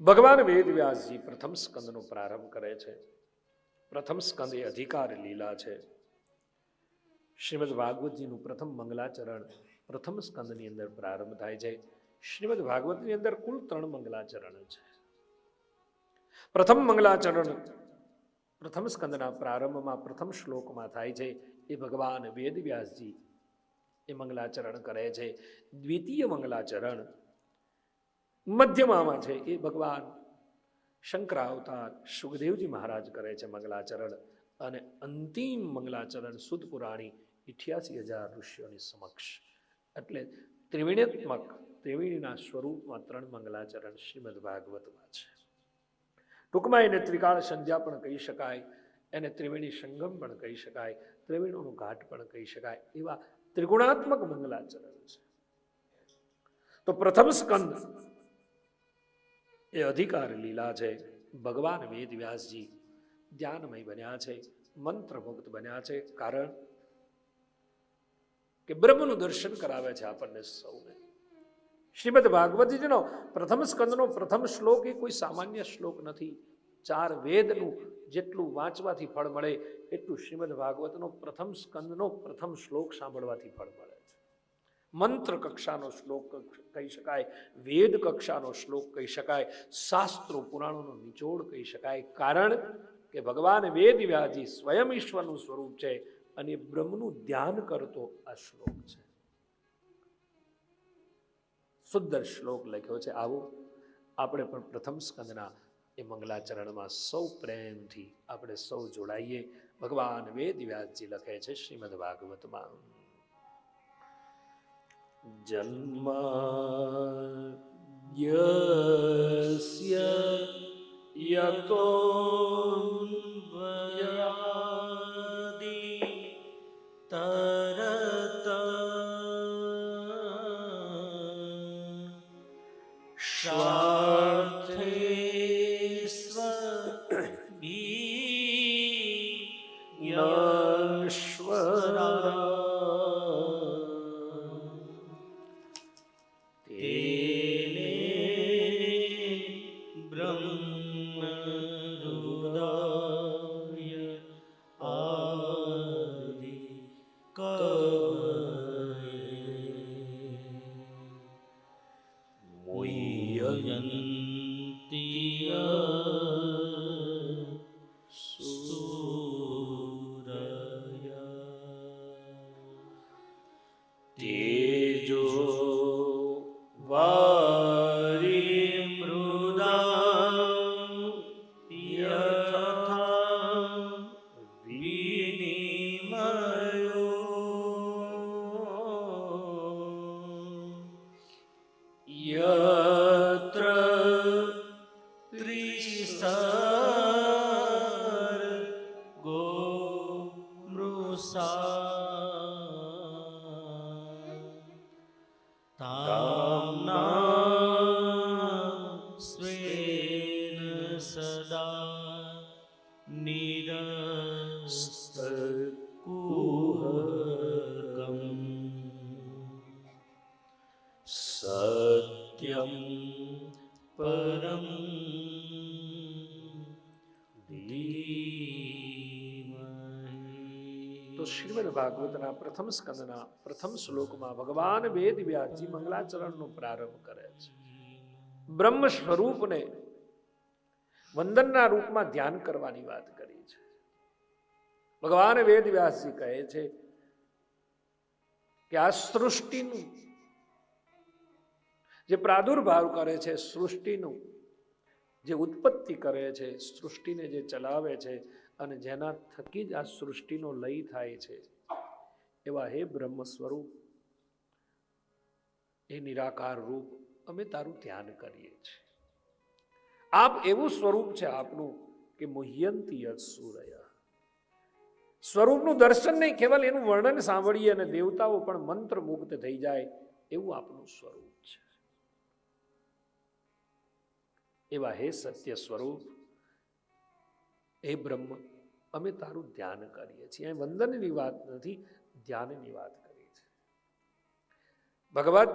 ભગવાન વેદવ્યાસજી પ્રથમ સ્કંદનો પ્રારંભ કરે છે. પ્રથમ સ્કંદ એ અધિકાર લીલા છે. શ્રીમદ ભાગવતજીનું પ્રથમ મંગલાચરણ પ્રથમ સ્કંદની અંદર પ્રારંભ થાય છે. શ્રીમદ ભાગવતની અંદર કુલ ત્રણ મંગલાચરણ છે. પ્રથમ મંગલાચરણ પ્રથમ સ્કંદના પ્રારંભમાં પ્રથમ શ્લોકમાં થાય છે. એ ભગવાન વેદવ્યાસજી એ મંગલાચરણ કરે છે. દ્વિતીય મંગલાચરણ મધ્યમાં છે એ ભગવાન શંકરાવતાર સુખદેવજી મહારાજ કરે છે મંગલાચરણ અને અંતિમ મંગલાચરણ સુદ પુરાણી ઇઠ્યાસી હજાર ઋષિઓની સમક્ષ. એટલે ત્રિવેણ્યાત્મક ત્રિવેણીના સ્વરૂપમાં ત્રણ મંગલાચરણ શ્રીમદ ભાગવતમાં છે. ટૂંકમાં એને ત્રિકાળ સંધ્યા પણ કહી શકાય, એને ત્રિવેણી સંગમ પણ કહી શકાય, ત્રિવેણીનો ઘાટ પણ કહી શકાય એવા ત્રિગુણાત્મક મંગલાચરણ છે. તો પ્રથમ સ્કંદ એ અધિકાર લીલા છે. ભગવાન વેદ વ્યાસજી ધ્યાનમય બન્યા છે. મંત્રમુક્ત બન્યા છે. કારણ કે બ્રહ્મનું દર્શન કરાવે છે આપણને સૌને. શ્રીમદ ભાગવતજીનો પ્રથમ સ્કંદનો પ્રથમ શ્લોક એ કોઈ સામાન્ય શ્લોક નથી. ચાર વેદનું જેટલું વાંચવાથી ફળ મળે, એટલું શ્રીમદ ભાગવતનો પ્રથમ સ્કંદનો પ્રથમ શ્લોક સાંભળવાથી ફળ મળે. મંત્ર કક્ષાનો શ્લોક કહી શકાય વેદ કક્ષાનો શ્લોક કહી શકાય, શાસ્ત્રો પુરાણોનો નિચોડ કહી શકાય. કારણ કે ભગવાન વેદ વ્યાજી સ્વયં ઈશ્વરનું સ્વરૂપ છે અને બ્રહ્મનું ધ્યાન કરતો આ શ્લોક છે. સુંદર શ્લોક લખ્યો છે. આવો આપણે પણ પ્રથમ સ્કંદના એ મંગલાચરણમાં સૌ પ્રેમથી આપણે સૌ જોડાઈએ. ભગવાન વેદ વ્યાસજી લખે છે શ્રીમદ ભાગવતમાં. जन्माद्यस्य यतो तरता। शा તામના ભાગવતના પ્રથમ સ્કંદના પ્રથમ શ્લોકમાં ભગવાન વેદ વ્યાસજી મંગલાચરણનો પ્રારંભ કરે છે. બ્રહ્મ સ્વરૂપને વંદનના રૂપમાં ધ્યાન કરવાની વાત કરી છે. ભગવાન વેદ વ્યાસજી કહે છે કે આ સૃષ્ટિનું જે પ્રાદુર્ભાવ કરે છે, સૃષ્ટિનું જે ઉત્પત્તિ કરે છે, સૃષ્ટિને જે ચલાવે છે અને જેના થકી જ આ સૃષ્ટિનો લય થાય છે એવા હે બ્રહ્મ સ્વરૂપ. એ નિરાકાર રૂપ અમે તારું ધ્યાન કરીએ છીએ. આપ એવું સ્વરૂપ છે આપનું કે મુહ્યંતી સૂરય. સ્વરૂપનું દર્શન નહીં, કેવલ એનું વર્ણન સાંભળીએ અને દેવતાઓ પણ મંત્ર મુક્ત થઈ જાય એવું આપનું સ્વરૂપ છે. એવા હે સત્ય સ્વરૂપ. હે બ્રહ્મ, અમે તારું ધ્યાન કરીએ છીએ. વંદનની વાત નથી ધ્યાનની વાત કરી છે. ભગવત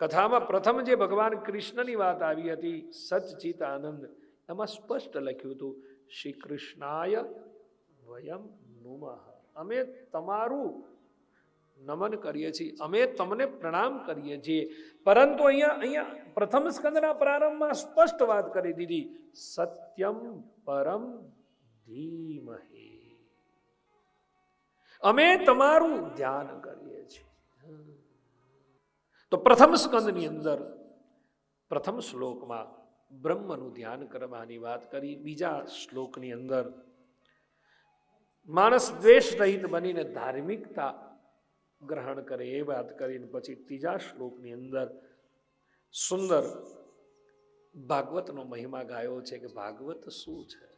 કથામાં પ્રથમ જે ભગવાન કૃષ્ણની વાત આવી હતી સચિત આનંદ એમાં સ્પષ્ટ લખ્યું હતું શ્રી કૃષ્ણાય વયમ નુમઃ. અમે તમારું નમન કરીએ છીએ, અમે તમને પ્રણામ કરીએ છીએ. પરંતુ અહીંયા અહીંયા પ્રથમ સ્કંદના પ્રારંભમાં સ્પષ્ટ વાત કરી દીધી, સત્યમ પરમ ધીમહે. અમે તમારું ધ્યાન કરીએ છીએ. તો પ્રથમ સ્કંદની અંદર, પ્રથમ શ્લોકમાં બ્રહ્મનું ધ્યાન કરવાની વાત કરી. બીજા શ્લોકની અંદર, માણસ દ્વેષ રહિત બનીને ધાર્મિકતા ગ્રહણ કરે એ વાત કરીને પછી ત્રીજા શ્લોકની અંદર સુંદર ભાગવતનો મહિમા ગાયો છે કે ભાગવત શું છે?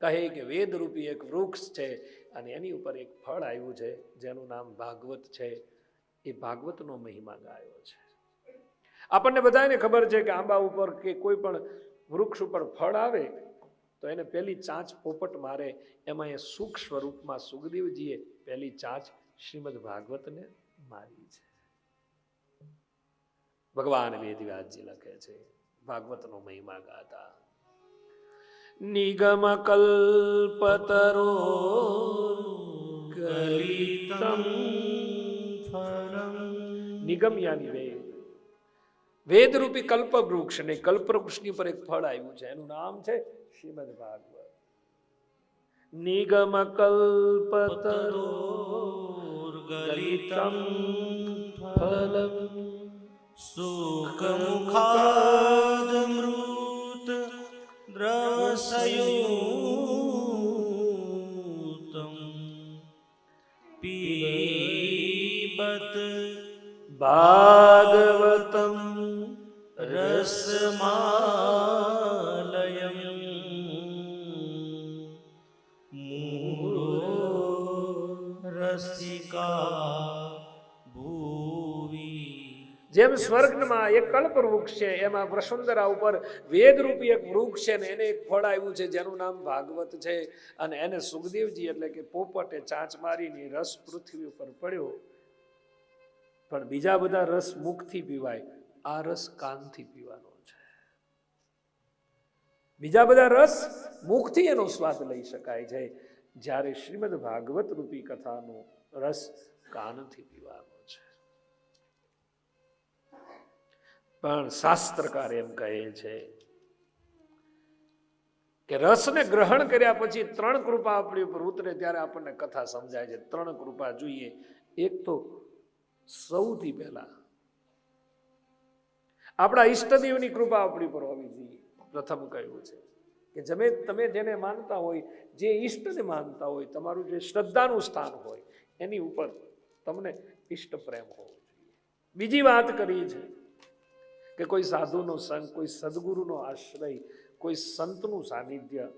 કહે કે વેદરૂપી એક વૃક્ષ છે અને એની ઉપર એક ફળ આવ્યું છે, જેનું નામ ભાગવત છે. એ ભાગવતનો મહિમા ગાયો છે. આપણને બધાને ખબર છે કે આંબા ઉપર કે કોઈ પણ વૃક્ષ ઉપર ફળ આવે, તો એને પહેલી ચાંચ પોપટ મારે. એમાં એ સુખ સ્વરૂપમાં સુખદેવજીએ પહેલી ચાંચ શ્રીમદ ભાગવતને મારી છે. ભગવાન વેદવ્યાસજી લખે છે, ભાગવતનો મહિમા ગાતા. નિગમ કલ્પતરો ગલિતમ નિગમ યાની વેદ વેદરૂપી કલ્પવૃક્ષ ને કલ્પવૃક્ષની ઉપર એક ફળ આવ્યું છે એનું નામ છે શ્રીમદ ભાગવત નિગમ કલ્પતરો ગલિતમ ફલમ સુખમુખાદમૃત દ્રસયુતમ પીબત ભાગવતમ રસમાલયમ જેમ સ્વર્ગમાં એક કલ્પવૃક્ષ છે, એમાં વસુંધરા ઉપર વેદરૂપી એક વૃક્ષ છે ને એને એક ફળ આવ્યું છે, જેનું નામ ભાગવત છે. અને એને સુખદેવજી એટલે કે પોપટે ચાંચ મારીને રસ પૃથ્વી ઉપર પડ્યો. પણ બીજા બધા રસ મુખથી પીવાય, આ રસ કાનથી પીવાનો છે. બીજા બધા રસ મુખથી એનો સ્વાદ લઈ શકાય છે. જ્યારે શ્રીમદ ભાગવત રૂપી કથાનો રસ કાનથી પીવાનો પણ શાસ્ત્રકાર એમ કહે છે કે રસને ગ્રહણ કર્યા પછી ત્રણ કૃપા આપણી ઉપર ઉતરે ત્યારે આપણને કથા સમજાય છે. ત્રણ કૃપા જોઈએ. એક તો સૌથી પહેલા આપણા ઈષ્ટદેવની કૃપા આપણી પર હોવી જોઈએ. પ્રથમ કહ્યું છે કે જમે તમે જેને માનતા હોય, જે ઈષ્ટને માનતા હોય, તમારું જે શ્રદ્ધાનું સ્થાન હોય, એની ઉપર તમને ઈષ્ટ પ્રેમ હોવો જોઈએ. બીજી વાત કરી છે કે કોઈ સાધુનો સંગ, કોઈ સદગુરુનો આશ્રય, કોઈ સંતનું સાનિધ્ય,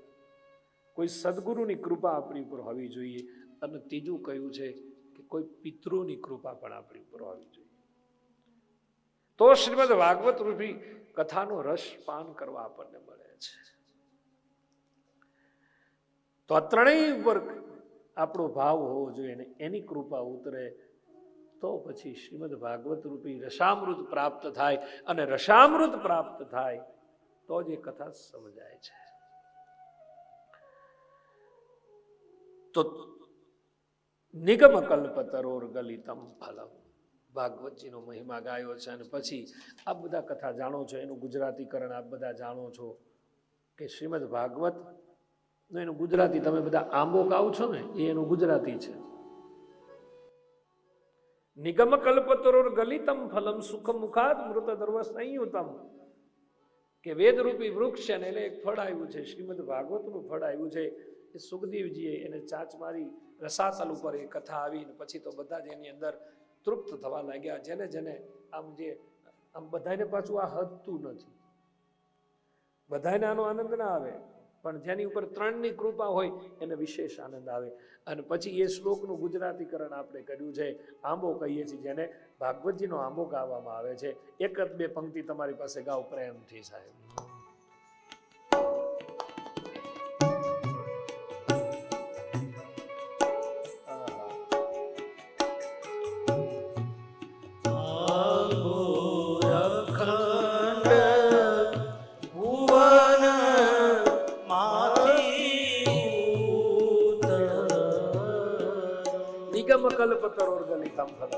કોઈ સદગુરુની કૃપા આપણી ઉપર હોવી જોઈએ. અને ત્રીજું કહ્યું છે કે કોઈ પિતૃની કૃપા પણ આપણી ઉપર હોવી જોઈએ. તો શ્રીમદ ભાગવત રૂપી કથાનો રસ પાન કરવા આપણને મળે છે. તો આ ત્રણેય ઉપર આપણો ભાવ હોવો જોઈએ એની કૃપા ઉતરે તો પછી શ્રીમદ ભાગવત રૂપી રસામૃત પ્રાપ્ત થાય અને રસામૃત પ્રાપ્ત થાય તો જ એ કથા સમજાય છે. તો નિગમ કલ્પતરોર ગલિતમ ફલમ. ભાગવતજીનો મહિમા ગાયો છે અને પછી આ બધા કથા જાણો છો, એનું ગુજરાતીકરણ આપ બધા જાણો છો કે શ્રીમદ ભાગવત એનું ગુજરાતી તમે બધા આંબો કાવ છો ને, એ એનું ગુજરાતી છે. નિગમ કલ્પતરોર ગલિતમ ફલમ સુખ મુખાત મૃત દર્વ સંયુતમ. કે વેદરૂપી વૃક્ષ છે ને એને એક ફળ આવ્યું છે, શ્રીમદ ભાગવતનું ફળ આવ્યું છે. એ સુખદેવજીએ એને ચાંચ મારી રસાતલ ઉપર એ કથા આવી ને પછી તો બધા જ એની અંદર તૃપ્ત થવા લાગ્યા. જેને જેને આમ જે આમ બધાને પાછું આ હદતું નથી. બધાને આનો આનંદ ના આવે. પણ જેની ઉપર ત્રણની કૃપા હોય એને વિશેષ આનંદ આવે. અને પછી એ શ્લોકનું ગુજરાતીકરણ આપણે કર્યું છે. આંબો કહીએ છીએ જેને ભાગવતજીનો આંબો ગાવામાં આવે છે. એક જ બે પંક્તિ તમારી પાસે ગાવ પ્રેમથી સાહેબ. કલ્પતરોર્ગલિતમ ફલમ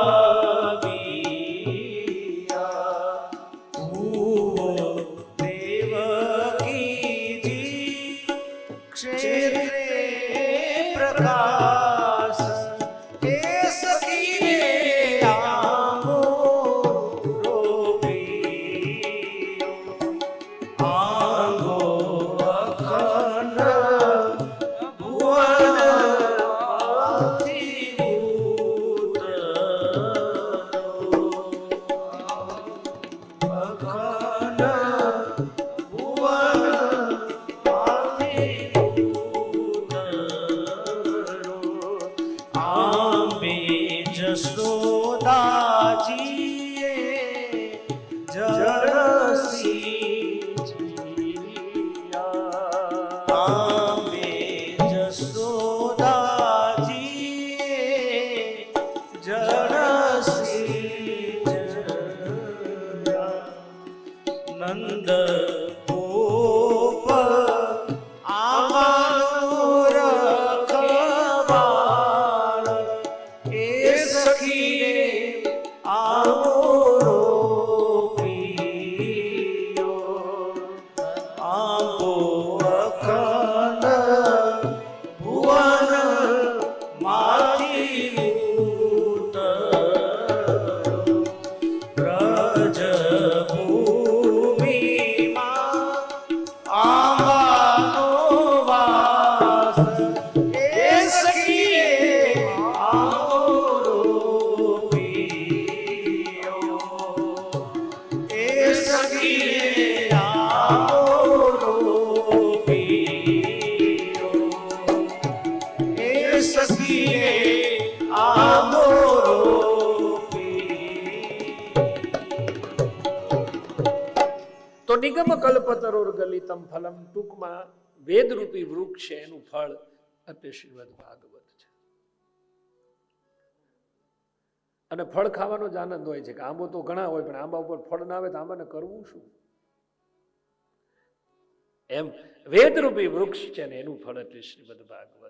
Yaşaran તો કલ્પતરોર ગલિતમ ફલમ. ટૂંકમાં વેદરૂપી વૃક્ષ છે એનું ફળ એટલે શ્રીમદ ભાગવત છે. અને ફળ ખાવાનો જ આનંદ હોય છે કે આંબો તો ઘણા હોય, પણ આંબા ઉપર ફળ ના આવે તો આંબાને કરવું શું? એમ વેદરૂપી વૃક્ષ છે ને એનું ફળ એટલે શ્રીમદ ભાગવત